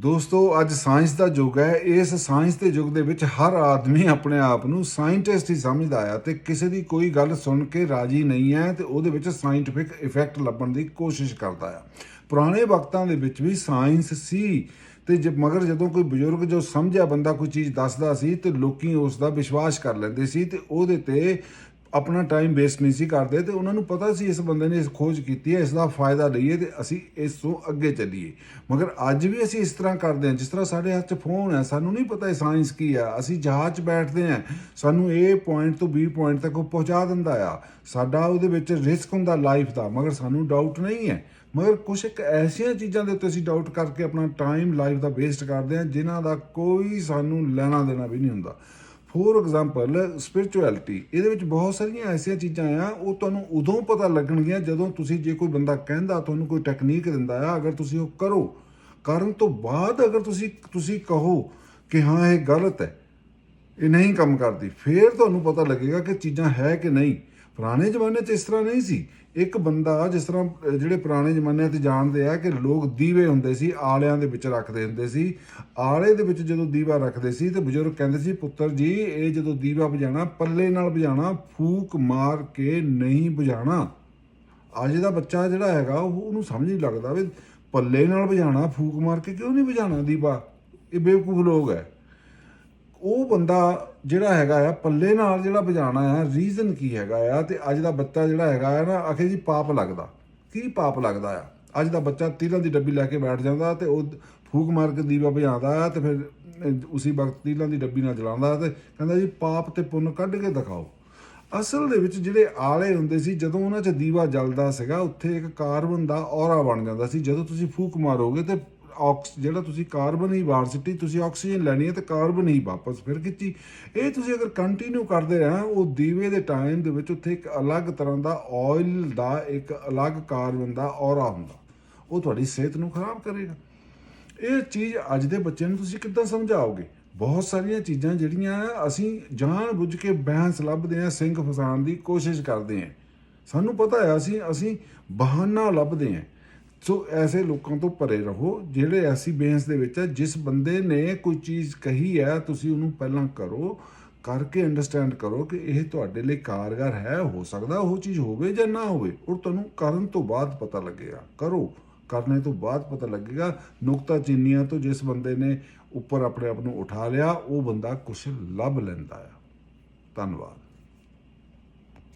ਦੋਸਤੋ, ਅੱਜ ਸਾਇੰਸ ਦਾ ਯੁੱਗ ਹੈ। ਇਸ ਸਾਇੰਸ ਦੇ ਯੁੱਗ ਦੇ ਵਿੱਚ ਹਰ ਆਦਮੀ ਆਪਣੇ ਆਪ ਨੂੰ ਸਾਇੰਟਿਸਟ ਹੀ ਸਮਝਦਾ ਆ ਤੇ ਕਿਸੇ ਦੀ ਕੋਈ ਗੱਲ ਸੁਣ ਕੇ ਰਾਜੀ ਨਹੀਂ ਹੈ ਤੇ ਉਹਦੇ ਵਿੱਚ ਸਾਇੰਟਿਫਿਕ ਇਫੈਕਟ ਲੱਭਣ ਦੀ ਕੋਸ਼ਿਸ਼ ਕਰਦਾ ਆ। ਪੁਰਾਣੇ ਵਕਤਾਂ ਦੇ ਵਿੱਚ ਵੀ ਸਾਇੰਸ ਸੀ ਤੇ ਜ, ਮਗਰ ਜਦੋਂ ਕੋਈ ਬਜ਼ੁਰਗ ਜੋ ਸਮਝਿਆ ਬੰਦਾ ਕੋਈ ਚੀਜ਼ ਦੱਸਦਾ ਸੀ ਤੇ ਲੋਕੀ ਉਸ ਦਾ ਵਿਸ਼ਵਾਸ ਕਰ ਲੈਂਦੇ ਸੀ ਤੇ ਉਹਦੇ ਤੇ ਆਪਣਾ ਟਾਈਮ ਵੇਸਟ ਨਹੀਂ ਸੀ ਕਰਦੇ ਤੇ ਉਹਨਾਂ ਨੂੰ ਪਤਾ ਸੀ ਇਸ ਬੰਦੇ ਨੇ ਇਸ ਖੋਜ ਕੀਤੀ ਹੈ ਇਸ ਦਾ ਫਾਇਦਾ ਲਈਏ ਤੇ ਅਸੀਂ ਇਸ ਤੋਂ ਅੱਗੇ ਚੱਲੀਏ। ਮਗਰ ਅੱਜ ਵੀ ਅਸੀਂ ਇਸ ਤਰ੍ਹਾਂ ਕਰਦੇ ਹਾਂ, ਜਿਸ ਤਰ੍ਹਾਂ ਸਾਡੇ ਹੱਥ 'ਚ ਫੋਨ ਹੈ, ਸਾਨੂੰ ਨਹੀਂ ਪਤਾ ਇਹ ਸਾਇੰਸ ਕੀ ਆ ਅਸੀਂ ਜਹਾਜ਼ 'ਚ ਬੈਠਦੇ ਹਾਂ, ਸਾਨੂੰ ਇਹ ਪੁਆਇੰਟ ਤੋਂ ਬੀ ਪੁਆਇੰਟ ਤੱਕ ਉਹ ਪਹੁੰਚਾ ਦਿੰਦਾ ਆ। ਸਾਡਾ ਉਹਦੇ ਵਿੱਚ ਰਿਸਕ ਹੁੰਦਾ ਲਾਈਫ ਦਾ, ਮਗਰ ਸਾਨੂੰ ਡਾਊਟ ਨਹੀਂ ਹੈ। ਮਗਰ ਕੁਝ ਇੱਕ ਐਸੀਆਂ ਚੀਜ਼ਾਂ ਦੇ ਉੱਤੇ ਅਸੀਂ ਡਾਊਟ ਕਰਕੇ ਆਪਣਾ ਟਾਈਮ ਲਾਈਫ ਦਾ ਵੇਸਟ ਕਰਦੇ ਹਾਂ, ਜਿਨ੍ਹਾਂ ਦਾ ਕੋਈ ਸਾਨੂੰ ਲੈਣਾ ਦੇਣਾ ਵੀ ਨਹੀਂ ਹੁੰਦਾ। ਫੋਰ ਐਗਜ਼ਾਮਪਲ ਸਪਿਰਚੁਅਲਿਟੀ ਇਹਦੇ ਵਿੱਚ ਬਹੁਤ ਸਾਰੀਆਂ ਐਸੀਆਂ ਚੀਜ਼ਾਂ ਆ, ਉਹ ਤੁਹਾਨੂੰ ਉਦੋਂ ਪਤਾ ਲੱਗਣਗੀਆਂ ਜਦੋਂ ਤੁਸੀਂ ਜੇ ਕੋਈ ਬੰਦਾ ਕਹਿੰਦਾ, ਤੁਹਾਨੂੰ ਕੋਈ ਟੈਕਨੀਕ ਦਿੰਦਾ ਆ, ਅਗਰ ਤੁਸੀਂ ਉਹ ਕਰੋ। ਕਰਨ ਤੋਂ ਬਾਅਦ ਅਗਰ ਤੁਸੀਂ ਤੁਸੀਂ ਕਹੋ ਕਿ ਹਾਂ, ਇਹ ਗਲਤ ਹੈ, ਇਹ ਨਹੀਂ ਕੰਮ ਕਰਦੀ, ਫੇਰ ਤੁਹਾਨੂੰ ਪਤਾ ਲੱਗੇਗਾ ਕਿ ਚੀਜ਼ਾਂ ਹੈ ਕਿ ਨਹੀਂ। ਪੁਰਾਣੇ ਜ਼ਮਾਨੇ 'ਚ ਇਸ ਤਰ੍ਹਾਂ ਨਹੀਂ ਸੀ। ਇੱਕ ਬੰਦਾ ਜਿਸ ਤਰ੍ਹਾਂ ਜਿਹੜੇ ਪੁਰਾਣੇ ਜ਼ਮਾਨੇ ਤੇ ਜਾਣਦੇ ਆ ਕਿ ਲੋਕ ਦੀਵੇ ਹੁੰਦੇ ਸੀ, ਆਲਿਆਂ ਦੇ ਵਿੱਚ ਰੱਖਦੇ ਹੁੰਦੇ ਸੀ। ਆਲੇ ਦੇ ਵਿੱਚ ਜਦੋਂ ਦੀਵਾ ਰੱਖਦੇ ਸੀ, ਤੇ ਬਜ਼ੁਰਗ ਕਹਿੰਦੇ ਸੀ, ਪੁੱਤਰ ਜੀ, ਇਹ ਜਦੋਂ ਦੀਵਾ ਬੁਝਾਣਾ ਪੱਲੇ ਨਾਲ ਬੁਝਾਣਾ ਫੂਕ ਮਾਰ ਕੇ ਨਹੀਂ ਬੁਝਾਣਾ ਅੱਜ ਦਾ ਬੱਚਾ ਜਿਹੜਾ ਹੈਗਾ, ਉਹ ਉਹਨੂੰ ਸਮਝ ਨਹੀਂ ਲੱਗਦਾ ਵੀ ਪੱਲੇ ਨਾਲ ਬੁਝਾਣਾ ਫੂਕ ਮਾਰ ਕੇ ਕਿਉਂ ਨਹੀਂ ਬੁਝਾਣਾ ਦੀਵਾ? ਇਹ ਬੇਵਕੂਫ ਲੋਕ ਹੈ। ਉਹ ਬੰਦਾ ਜਿਹੜਾ ਹੈਗਾ ਆ ਪੱਲੇ ਨਾਲ ਜਿਹੜਾ ਵਜਾਣਾ ਆ ਰੀਜ਼ਨ ਕੀ ਹੈਗਾ ਆ ਤੇ ਅੱਜ ਦਾ ਬੱਚਾ ਜਿਹੜਾ ਹੈਗਾ ਆ ਨਾ ਆਖੇ ਜੀ ਪਾਪ ਲੱਗਦਾ। ਕੀ ਪਾਪ ਲੱਗਦਾ ਆ? ਅੱਜ ਦਾ ਬੱਚਾ ਤੀਲਾਂ ਦੀ ਡੱਬੀ ਲੈ ਕੇ ਬੈਠ ਜਾਂਦਾ ਤੇ ਉਹ ਫੂਕ ਮਾਰ ਕੇ ਦੀਵਾ ਵਜਾਉਂਦਾ ਆ ਤੇ ਫਿਰ ਅਹ, ਉਸੇ ਵਕਤ ਤੀਲਾਂ ਦੀ ਡੱਬੀ ਨਾਲ ਜਲਾਉਂਦਾ ਤੇ ਕਹਿੰਦਾ ਜੀ ਪਾਪ ਤੇ ਪੁੰਨ ਕੱਢ ਕੇ ਦਿਖਾਓ। ਅਸਲ ਦੇ ਵਿੱਚ ਜਿਹੜੇ ਆਲੇ ਹੁੰਦੇ ਸੀ ਜਦੋਂ ਉਹਨਾਂ 'ਚ ਦੀਵਾ ਜਲਦਾ ਸੀਗਾ ਉੱਥੇ ਇੱਕ ਕਾਰਬਨ ਦਾ ਔਰਾ ਬਣ ਜਾਂਦਾ ਸੀ ਜਦੋਂ ਤੁਸੀਂ ਫੂਕ ਮਾਰੋਗੇ ਤੇ ਆਕਸ ਜਿਹੜਾ ਤੁਸੀਂ ਕਾਰਬਨ ਹੀ ਬਾਹਰ ਸਿੱਟੀ ਤੁਸੀਂ ਆਕਸੀਜਨ ਲੈਣੀ ਹੈ ਤੇ ਕਾਰਬਨ ਹੀ ਵਾਪਸ ਫਿਰ ਖਿੱਚੀ ਇਹ ਤੁਸੀਂ ਅਗਰ ਕੰਟੀਨਿਊ ਕਰਦੇ ਰਹਿਣਾ, ਉਹ ਦੀਵੇ ਦੇ ਟਾਈਮ ਦੇ ਵਿੱਚ ਉੱਥੇ ਇੱਕ ਅਲੱਗ ਤਰ੍ਹਾਂ ਦਾ ਆਇਲ ਦਾ ਇੱਕ ਅਲੱਗ ਕਾਰਬਨ ਦਾ ਔਰਾ ਹੁੰਦਾ। ਉਹ ਤੁਹਾਡੀ ਸਿਹਤ ਨੂੰ ਖਰਾਬ ਕਰੇਗਾ। ਇਹ ਚੀਜ਼ ਅੱਜ ਦੇ ਬੱਚਿਆਂ ਨੂੰ ਤੁਸੀਂ ਕਿੱਦਾਂ ਸਮਝਾਓਗੇ? ਬਹੁਤ ਸਾਰੀਆਂ ਚੀਜ਼ਾਂ ਜਿਹੜੀਆਂ ਅਸੀਂ ਜਾਣ ਬੁੱਝ ਕੇ ਬਹਿਸ ਲੱਭਦੇ ਆ ਸਿੰਘ ਫਸਾਉਣ ਦੀ ਕੋਸ਼ਿਸ਼ ਕਰਦੇ ਆ ਸਾਨੂੰ ਪਤਾ ਹੈ, ਅਸੀਂ ਅਸੀਂ ਬਹਾਨਾ ਲੱਭਦੇ ਆ ਸੋ ਐਸੇ ਲੋਕਾਂ ਤੋਂ ਪਰੇ ਰਹੋ, ਜਿਹੜੇ ਐਸੀ ਬਹਿਸ ਦੇ ਵਿੱਚ ਆ, ਜਿਸ ਬੰਦੇ ਨੇ ਕੋਈ ਚੀਜ਼ ਕਹੀ ਹੈ ਤੁਸੀਂ ਉਹਨੂੰ ਪਹਿਲਾਂ ਕਰੋ, ਕਰਕੇ ਅੰਡਰਸਟੈਂਡ ਕਰੋ ਕਿ ਇਹ ਤੁਹਾਡੇ ਲਈ ਕਾਰਗਰ ਹੈ, ਹੋ ਸਕਦਾ ਉਹ ਚੀਜ਼ ਹੋਵੇ ਜਾਂ ਨਾ ਹੋਵੇ। ਔਰ ਤੁਹਾਨੂੰ ਕਰਨ ਤੋਂ ਬਾਅਦ ਪਤਾ ਲੱਗੇਗਾ। ਕਰੋ। ਕਰਨੇ ਤੋਂ ਬਾਅਦ ਪਤਾ ਲੱਗੇਗਾ, ਨੁਕਤਾ ਚੀਨੀਆਂ ਤੋਂ ਜਿਸ ਬੰਦੇ ਨੇ ਉੱਪਰ ਆਪਣੇ ਆਪ ਨੂੰ ਉਠਾ ਲਿਆ, ਉਹ ਬੰਦਾ ਕੁਝ ਲੱਭ ਲੈਂਦਾ ਆ। ਧੰਨਵਾਦ।